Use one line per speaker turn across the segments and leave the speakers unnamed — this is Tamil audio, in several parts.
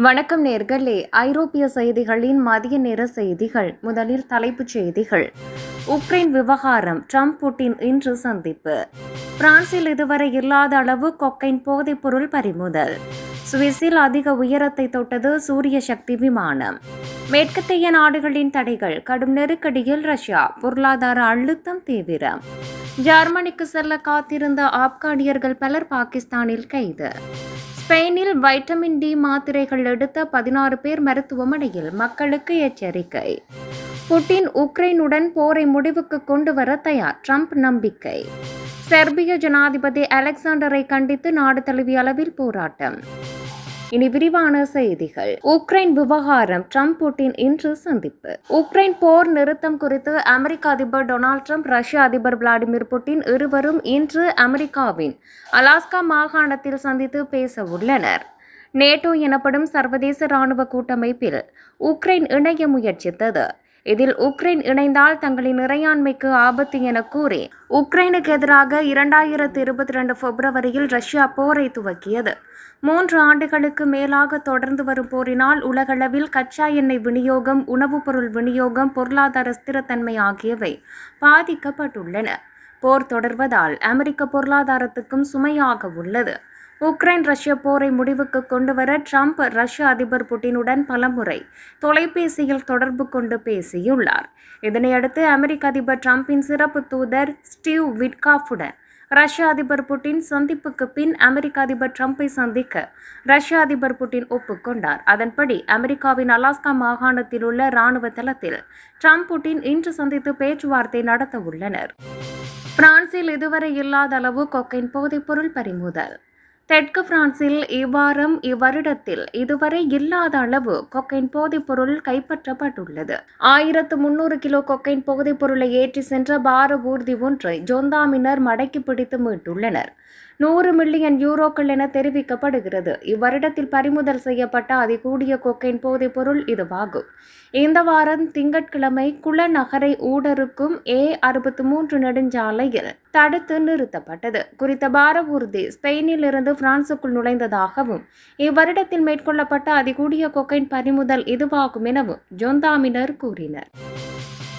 வணக்கம் நேர்களே. ஐரோப்பிய செய்திகளின் மதிய நேர செய்திகள். முதலில் தலைப்புச் செய்திகள். உக்ரைன் விவகாரம். ட்ரம்ப் புட்டின் இன்று சந்திப்பு. பிரான்சில் இதுவரை இல்லாத அளவு கொக்கைன் போதைப்பொருள் பறிமுதல். சுவிஸில் அதிக உயரத்தை தொட்டது சூரிய சக்தி விமானம். மேற்கத்திய நாடுகளின் தடைகள். கடும் நெருக்கடியில் ரஷ்யா. பொருளாதார அழுத்தம் தீவிரம். ஜெர்மனிக்கு செல்ல காத்திருந்த ஆப்கானியர்கள் பலர் பாகிஸ்தானில் கைது. ஸ்பெயினில் வைட்டமின் டி மாத்திரைகள் எடுத்த பதினாறு பேர் மருத்துவமனையில் மக்களுக்கு எச்சரிக்கை. புட்டின் உக்ரைனுடன் போரை முடிவுக்கு கொண்டு வர தயார் ட்ரம்ப் நம்பிக்கை. செர்பிய ஜனாதிபதி அலெக்சாண்டரை கண்டித்து நாடு தழுவிய அளவில் போராட்டம். இனி விரிவான செய்திகள். உக்ரைன் விவகாரம் ட்ரம்ப் புட்டின் இன்று சந்திப்பு. உக்ரைன் போர் நிறுத்தம் குறித்து அமெரிக்க அதிபர் டொனால்ட் ட்ரம்ப் ரஷ்ய அதிபர் விளாடிமிர் புட்டின் இருவரும் இன்று அமெரிக்காவின் அலாஸ்கா மாகாணத்தில் சந்தித்து பேச உள்ளனர். நேட்டோ எனப்படும் சர்வதேச இராணுவ கூட்டமைப்பில் உக்ரைன் இணைய முயற்சித்தது. இதில் உக்ரைன் இணைந்தால் தங்களின் இறையாண்மைக்கு ஆபத்து என கூறி உக்ரைனுக்கு எதிராக இரண்டாயிரத்து இருபத்தி ரெண்டு பிப்ரவரியில் ரஷ்யா போரை துவக்கியது. மூன்று ஆண்டுகளுக்கு மேலாக தொடர்ந்து வரும் போரினால் உலகளவில் கச்சா எண்ணெய் விநியோகம் உணவுப் பொருள் விநியோகம் பொருளாதார ஸ்திரத்தன்மை ஆகியவை பாதிக்கப்பட்டுள்ளன. போர் தொடர்வதால் அமெரிக்க பொருளாதாரத்துக்கும் சுமையாக உள்ளது. உக்ரைன் ரஷ்ய போரை முடிவுக்கு கொண்டுவர ட்ரம்ப் ரஷ்ய அதிபர் புட்டினுடன் பலமுறை தொலைபேசியில் தொடர்பு கொண்டு பேசியுள்ளார். இதனையடுத்து அமெரிக்க அதிபர் ட்ரம்பின் சிறப்பு தூதர் ஸ்டீவ் விட்காஃபுடன் ரஷ்ய அதிபர் புட்டின் சந்திப்புக்கு பின் அமெரிக்க அதிபர் ட்ரம்பை சந்திக்க ரஷ்ய அதிபர் புட்டின் ஒப்புக்கொண்டார் அதன்படி அமெரிக்காவின் அலாஸ்கா மாகாணத்தில் உள்ள ராணுவ தளத்தில் ட்ரம்ப் புட்டின் இன்று சந்தித்து பேச்சுவார்த்தை நடத்த உள்ளனர் பிரான்சில் இதுவரை இல்லாத அளவு கொக்கைன் போதைப்பொருள் பறிமுதல் தெற்கு பிரான்சில் இவ்வாரம் இவ்வருடத்தில் இதுவரை இல்லாத அளவு கொக்கைன் போதைப்பொருள் கைப்பற்றப்பட்டுள்ளது. ஆயிரத்து முன்னூறு கிலோ கொக்கைன் போதைப்பொருளை ஏற்றி சென்ற பார ஊர்தி ஒன்றை ஜொந்தாமினர் மடக்கி பிடித்து மீட்டுள்ளனர். நூறு மில்லியன் யூரோக்கள் என தெரிவிக்கப்படுகிறது. இவ்வருடத்தில் பறிமுதல் செய்யப்பட்ட அதிகூடிய கொக்கைன் போதைப் பொருள் இதுவாகும். இந்த வாரம் திங்கட்கிழமை குளநகரை ஊடருக்கும் ஏ அறுபத்து மூன்று நெடுஞ்சாலையில் தடுத்து நிறுத்தப்பட்டது. குறித்த பார ஊர்தி ஸ்பெயினில் இருந்து பிரான்சுக்குள் நுழைந்ததாகவும் இவ்வருடத்தில் மேற்கொள்ளப்பட்ட அதிகூடிய கொக்கைன் பறிமுதல் இதுவாகும் எனவும் ஜொந்தாமினர் கூறினர்.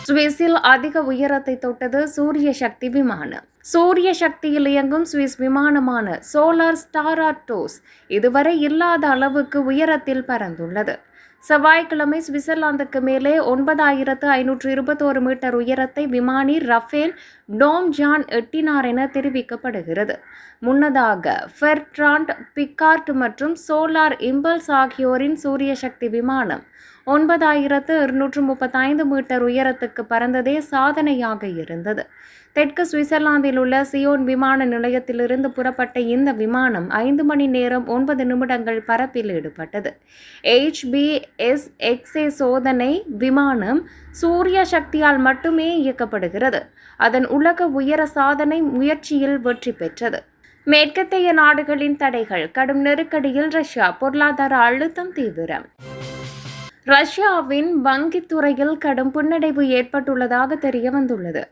சுவிஸில் அதிக உயரத்தை தொட்டது சூரிய சக்தி விமானம். சூரிய சக்தியில் இயங்கும் சுவிஸ் விமானமான சோலார் ஸ்டாராட்டோஸ் இதுவரை இல்லாத அளவுக்கு உயரத்தில் பறந்துள்ளது. செவ்வாய்க்கிழமை சுவிட்சர்லாந்துக்கு மேலே ஒன்பதாயிரத்து ஐநூற்று இருபத்தோரு மீட்டர் உயரத்தை விமானி ரஃபேல் டோம் ஜான் எட்டினார் என தெரிவிக்கப்படுகிறது. முன்னதாக ஃபெர்ட்ராண்ட் பிக்கார்ட் மற்றும் சோலார் இம்பல்ஸ் ஆகியோரின் சூரிய சக்தி விமானம் ஒன்பதாயிரத்து இருநூற்று முப்பத்தைந்து மீட்டர் உயரத்துக்கு பறந்ததே சாதனையாக இருந்தது. தெற்கு சுவிட்சர்லாந்தில் உள்ள சியோன் விமான நிலையத்திலிருந்து புறப்பட்ட இந்த விமானம் ஐந்து மணி நேரம் ஒன்பது நிமிடங்கள் பரப்பில் ஈடுபட்டது. எஸ் எக்ஸே சோதனை விமானம் சூரிய சக்தியால் மட்டுமே இயக்கப்படுகிறது. அதன் உலக உயர சாதனை முயற்சியில் வெற்றி பெற்றது. மேற்கத்தைய நாடுகளின் தடைகள் கடும் நெருக்கடியில் ரஷ்யா பொருளாதார அழுத்தம் தீவிரம். ரஷ்யாவின் வங்கித்துறையில் கடும் பின்னடைவு ஏற்பட்டுள்ளதாக தெரிய வந்துள்ளது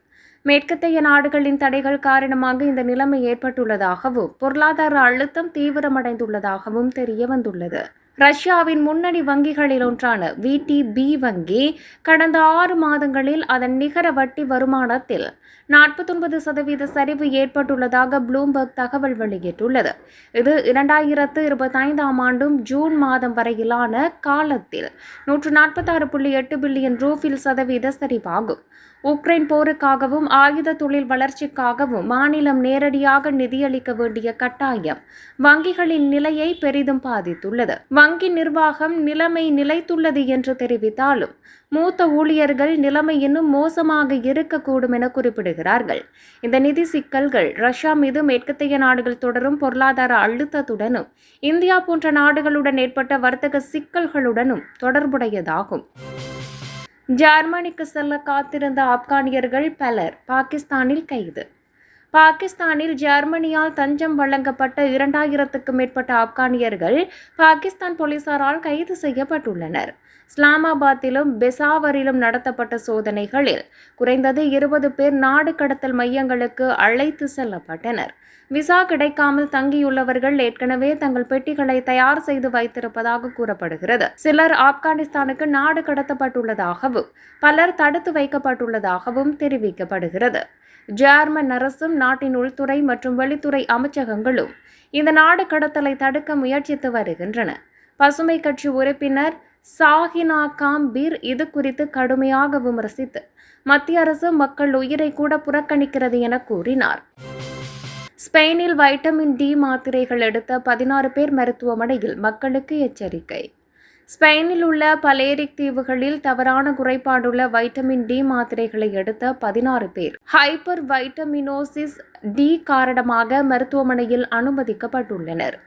மேற்கத்தைய நாடுகளின் தடைகள் காரணமாக இந்த நிலைமை ஏற்பட்டுள்ளதாகவும் பொருளாதார அழுத்தம் தீவிரமடைந்துள்ளதாகவும் தெரிய வந்துள்ளது ரஷ்யாவின் முன்னணி வங்கிகளில் ஒன்றான விடிபி வங்கி கடந்த ஆறு மாதங்களில் அதன் நிகர வட்டி வருமானத்தில் நாற்பத்தொன்பது சதவீத சரிவு ஏற்பட்டுள்ளதாக ப்ளூம்பர்க் தகவல் வெளியிட்டுள்ளது. இது இரண்டாயிரத்து இருபத்தைந்தாம் ஆண்டும் ஜூன் மாதம் வரையிலான காலத்தில் நூற்று நாற்பத்தாறு புள்ளி எட்டு பில்லியன் ரூபில் சதவீத சரிவாகும். உக்ரைன் போருக்காகவும் ஆயுத தொழில் வளர்ச்சிக்காகவும் மாநிலம் நேரடியாக நிதியளிக்க வேண்டிய கட்டாயம் வங்கிகளின் நிலையை பெரிதும் பாதித்துள்ளது. வங்கி நிர்வாகம் நிலைமை நிலைத்துள்ளது என்று தெரிவித்தாலும் மூத்த ஊழியர்கள் நிலைமை இன்னும் மோசமாக இருக்கக்கூடும் என குறிப்பிடுகிறார்கள். இந்த நிதி சிக்கல்கள் ரஷ்யா மீது மேற்கத்தைய நாடுகள் தொடரும் பொருளாதார அழுத்தத்துடனும் இந்தியா போன்ற நாடுகளுடன் ஏற்பட்ட வர்த்தக சிக்கல்களுடனும் தொடர்புடையதாகும். ஜெர்மனிக்கு செல்ல காத்திருந்த ஆப்கானியர்கள் பலர் பாகிஸ்தானில் கைது. பாகிஸ்தானில் ஜெர்மனியால் தஞ்சம் வழங்கப்பட்ட இரண்டாயிரத்துக்கும் மேற்பட்ட ஆப்கானியர்கள் பாகிஸ்தான் போலீசாரால் கைது செய்யப்பட்டுள்ளனர். இஸ்லாமாபாத்திலும் பெசாவரிலும் நடத்தப்பட்ட சோதனைகளில் குறைந்தது இருபது பேர் நாடு கடத்தல் மையங்களுக்கு அழைத்து செல்லப்பட்டனர். விசா கிடைக்காமல் தங்கியுள்ளவர்கள் ஏற்கனவே தங்கள் பெட்டிகளை தயார் செய்து வைத்திருப்பதாக கூறப்படுகிறது. சிலர் ஆப்கானிஸ்தானுக்கு நாடு கடத்தப்பட்டுள்ளதாகவும் பலர் தடுத்து வைக்கப்பட்டுள்ளதாகவும் தெரிவிக்கப்படுகிறது. ஜேர்மன் அரசும் நாட்டின் உள்துறை மற்றும் வெளித்துறை அமைச்சகங்களும் இந்த நாடு கடத்தலை தடுக்க முயற்சித்து வருகின்றன. பசுமை கட்சி உறுப்பினர் சாஹினா காம்பீர் இது குறித்து கடுமையாக விமர்சித்து மத்திய அரசு மக்கள் உயிரை கூட புறக்கணிக்கிறது என கூறினார். ஸ்பெயினில் வைட்டமின் டி மாத்திரைகள் எடுத்த பதினாறு பேர் மருத்துவமனையில் மக்களுக்கு எச்சரிக்கை. ஸ்பெயினில் உள்ள பலேரிக் தீவுகளில் தவறான குறைபாடுள்ள வைட்டமின் டி மாத்திரைகளை எடுத்த பதினாறு பேர் ஹைப்பர் வைட்டமினோசிஸ் டி காரணமாக மருத்துவமனையில் அனுமதிக்கப்பட்டுள்ளனர்.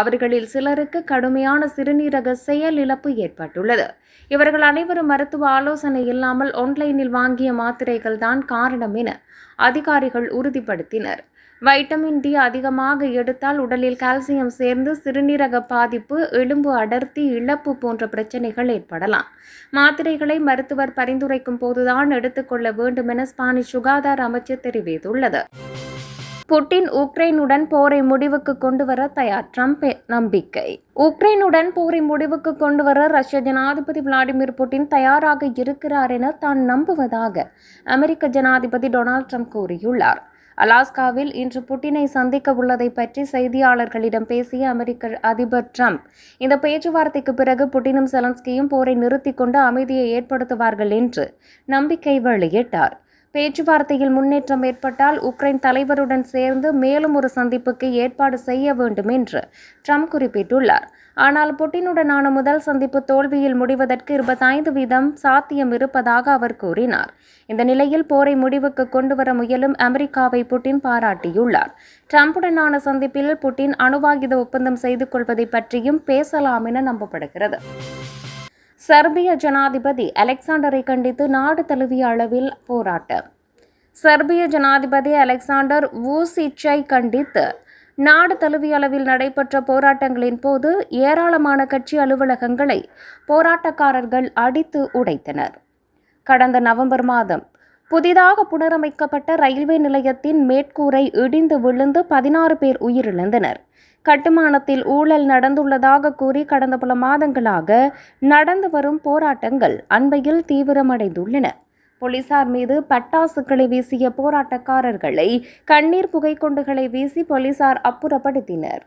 அவர்களில் சிலருக்கு கடுமையான சிறுநீரக செயல் இழப்பு ஏற்பட்டுள்ளது. இவர்கள் அனைவரும் மருத்துவ ஆலோசனை இல்லாமல் ஆன்லைனில் வாங்கிய மாத்திரைகள் தான் காரணம் என அதிகாரிகள் உறுதிப்படுத்தினர். வைட்டமின் டி அதிகமாக எடுத்தால் உடலில் கால்சியம் சேர்ந்து சிறுநீரக பாதிப்பு எலும்பு அடர்த்தி இழப்பு போன்ற பிரச்சனைகள் ஏற்படலாம். மாத்திரைகளை மருத்துவர் பரிந்துரைக்கும் போதுதான் எடுத்துக்கொள்ள வேண்டும் என ஸ்பானிஷ் சுகாதார அமைச்சு தெரிவித்துள்ளது. புட்டின் உக்ரைனுடன் போரை முடிவுக்கு கொண்டு வர தயார் ட்ரம்ப் நம்பிக்கை. உக்ரைனுடன் போரை முடிவுக்கு கொண்டு வர ரஷ்ய ஜனாதிபதி விளாடிமிர் புட்டின் தயாராக இருக்கிறார் என தான் நம்புவதாக அமெரிக்க ஜனாதிபதி டொனால்ட் ட்ரம்ப் கூறியுள்ளார். அலாஸ்காவில் இன்று புட்டினை சந்திக்க உள்ளதை பற்றி செய்தியாளர்களிடம் பேசிய அமெரிக்க அதிபர் ட்ரம்ப் இந்த பேச்சுவார்த்தைக்கு பிறகு புட்டினும் செலன்ஸ்கியும் போரை நிறுத்திக் கொண்டு அமைதியை ஏற்படுத்துவார்கள் என்று நம்பிக்கை வெளியிட்டார். பேச்சுவார்த்தையில் முன்னேற்றம் ஏற்பட்டால் உக்ரைன் தலைவருடன் சேர்ந்து மேலும் ஒரு சந்திப்புக்கு ஏற்பாடு செய்ய வேண்டும் என்று ட்ரம்ப் குறிப்பிட்டுள்ளார். ஆனால் புட்டினுடனான முதல் சந்திப்பு தோல்வியில் முடிவதற்கு இருபத்தைந்து வீதம் சாத்தியம் இருப்பதாக அவர் கூறினார். இந்த நிலையில் போரை முடிவுக்கு கொண்டுவர முயலும் அமெரிக்காவை புட்டின் பாராட்டியுள்ளார். ட்ரம்புடனான சந்திப்பில் புட்டின் அணுவாயுத ஒப்பந்தம் செய்து கொள்வதை பற்றியும் பேசலாம் என நம்பப்படுகிறது. செர்பிய ஜனாதிபதி அலெக்சாண்டரை கண்டித்து நாடு தழுவிய அளவில் போராட்டம். செர்பிய ஜனாதிபதி அலெக்சாண்டர் வூசிச்சை கண்டித்து நாடு தழுவிய அளவில் நடைபெற்ற போராட்டங்களின் போது ஏராளமான கட்சி அலுவலகங்களை போராட்டக்காரர்கள் அடித்து உடைத்தனர். கடந்த நவம்பர் மாதம் புதிதாக புனரமைக்கப்பட்ட ரயில்வே நிலையத்தின் மேற்கூரை இடிந்து விழுந்து பதினாறு பேர் உயிரிழந்தனர். கட்டுமானத்தில் ஊழல் நடந்துள்ளதாக கூறி கடந்த பல மாதங்களாக நடந்து வரும் போராட்டங்கள் அண்மையில் தீவிரமடைந்துள்ளன. போலீசார் மீது பட்டாசுகளை வீசிய போராட்டக்காரர்களை கண்ணீர் புகைக்குண்டுகளை வீசி போலீசார் அப்புறப்படுத்தினர்.